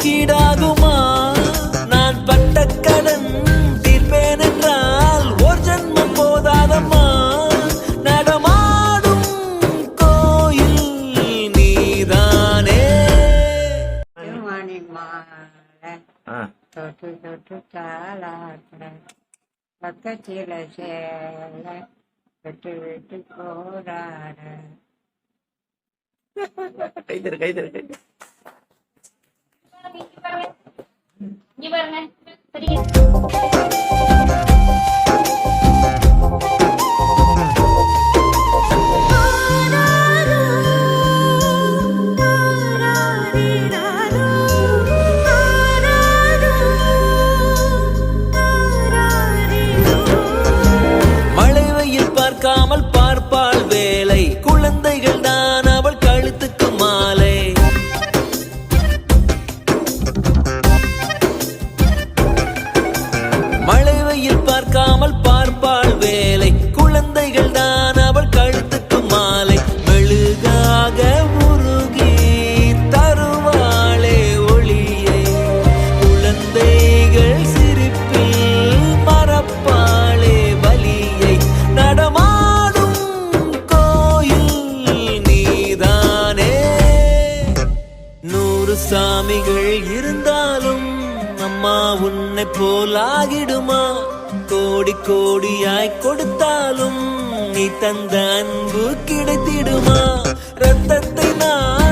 ஒதுக்கீடாகுமா நான் பட்ட கடன் தீர்ப்பேன் என்றால் ஓர் ஜென்மம் போதாதம்மா? நடமாடும் கோயில் நீதானே. தொட்டு தொட்டு தாளாடுற பக்கத்தில சேல விட்டு விட்டு போராட கைதரு கைதரு கைதரு. இங்க பாருங்க. மழை வெயில் பார்க்காமல் பார்ப்பாள் வேலை. குழந்தைகள் பார்க்காமல் பார்ப்பாள் வேலை. குழந்தைகள் தான் அவள் கழுத்துக்கு மாலை. மெழுகாக உருகி தருவாளே ஒளியை. குழந்தைகள் சிரிப்பில் மறப்பாளே வலியை. நடமாடும் கோயில் நீதானே. நூறு சாமிகள் இருந்தாலும் அம்மா உன்னை போலாகிடுமா? கோடி கோடியாய் கொடுத்தாலும் நீ தந்த அன்பு கிடைத்திடுமா? ரத்தத்தை நான்